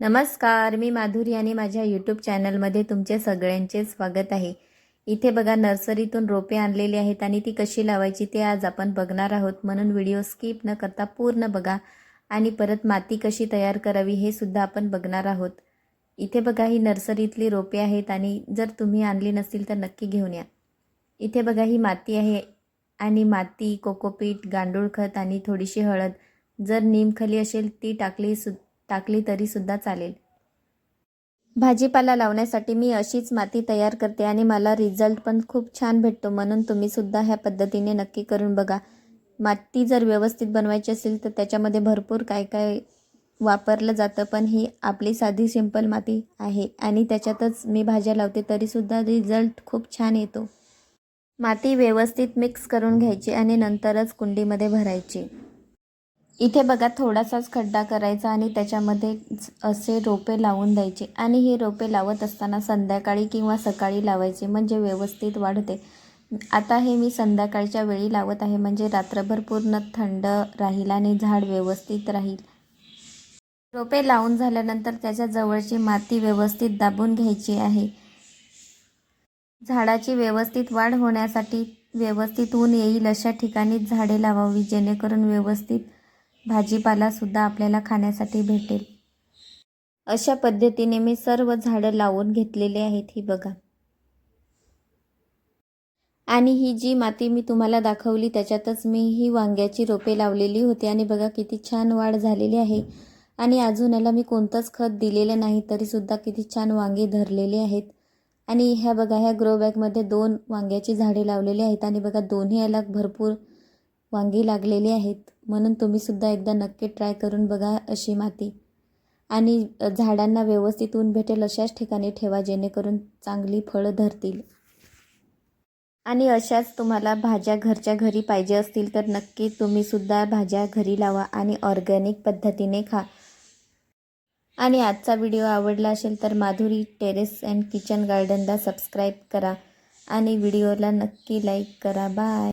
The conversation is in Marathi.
नमस्कार मी माधुरी आणि माझ्या यूट्यूब चॅनलमध्ये तुमचे सगळ्यांचे स्वागत आहे. इथे बघा नर्सरीतून रोपे आणलेली आहेत आणि ती कशी लावायची ते आज आपण बघणार आहोत. म्हणून व्हिडिओ स्किप न करता पूर्ण बघा आणि परत माती कशी तयार करावी हे सुद्धा आपण बघणार आहोत. इथे बघा ही नर्सरीतली रोपे आहेत आणि जर तुम्ही आणली नसतील तर नक्की घेऊन या. इथे बघा ही माती आहे आणि माती कोकोपीट गांडूळ खत आणि थोडीशी हळद. जर नीमखली असेल ती टाकली सु टाकली तरीसुद्धा चालेल. भाजीपाला लावण्यासाठी मी अशीच माती तयार करते आणि मला रिझल्ट पण खूप छान भेटतो म्हणून तुम्हीसुद्धा ह्या पद्धतीने नक्की करून बघा. माती जर व्यवस्थित बनवायची असेल तर त्याच्यामध्ये भरपूर काय काय वापरलं जातं पण ही आपली साधी सिंपल माती आहे आणि त्याच्यातच मी भाज्या लावते तरीसुद्धा रिझल्ट खूप छान येतो. माती व्यवस्थित मिक्स करून घ्यायची आणि नंतरच कुंडीमध्ये भरायची. इथे बघा थोडासाच खड्डा करायचा आणि त्याच्यामध्ये असे रोपे लावून द्यायचे. आणि हे रोपे लावत असताना संध्याकाळी किंवा सकाळी लावायचे म्हणजे व्यवस्थित वाढते. आता हे मी संध्याकाळच्या वेळी लावत आहे म्हणजे रात्रभर पूर्ण थंड राहील आणि झाड व्यवस्थित राहील. रोपे लावून झाल्यानंतर त्याच्या जवळची माती व्यवस्थित दाबून घ्यायची आहे. झाडाची व्यवस्थित वाढ होण्यासाठी व्यवस्थित ऊन येईल अशा ठिकाणी झाडे लावावी जेणेकरून व्यवस्थित भाजीपालासुद्धा आपल्याला खाण्यासाठी भेटेल. अशा पद्धतीने मी सर्व झाडं लावून घेतलेले आहेत ही बघा. आणि ही जी माती मी तुम्हाला दाखवली त्याच्यातच मी ही वांग्याची रोपे लावलेली होती. आणि बघा किती छान वाढ झालेली आहे. आणि अजून याला मी कोणतंच खत दिलेलं नाही तरीसुद्धा किती छान वांगे धरलेले आहेत. आणि ह्या बघा ह्या ग्रो बॅगमध्ये दोन वांग्याची झाडे लावलेली आहेत. आणि बघा दोन्ही याला भरपूर वांगी लागलेली आहेत. म्हणून तुम्हीसुद्धा एकदा नक्की ट्राय करून बघा अशी माती. आणि झाडांना व्यवस्थित ऊन भेटेल अशाच ठिकाणी ठेवा जेणेकरून चांगली फळं धरतील. आणि अशाच तुम्हाला भाज्या घरच्या घरी पाहिजे असतील तर नक्की तुम्हीसुद्धा भाज्या घरी लावा आणि ऑर्गॅनिक पद्धतीने खा. आणि आजचा व्हिडिओ आवडला असेल तर माधुरी टेरेस अँड किचन गार्डनला सबस्क्राईब करा. आणि व्हिडिओला नक्की लाईक करा. बाय.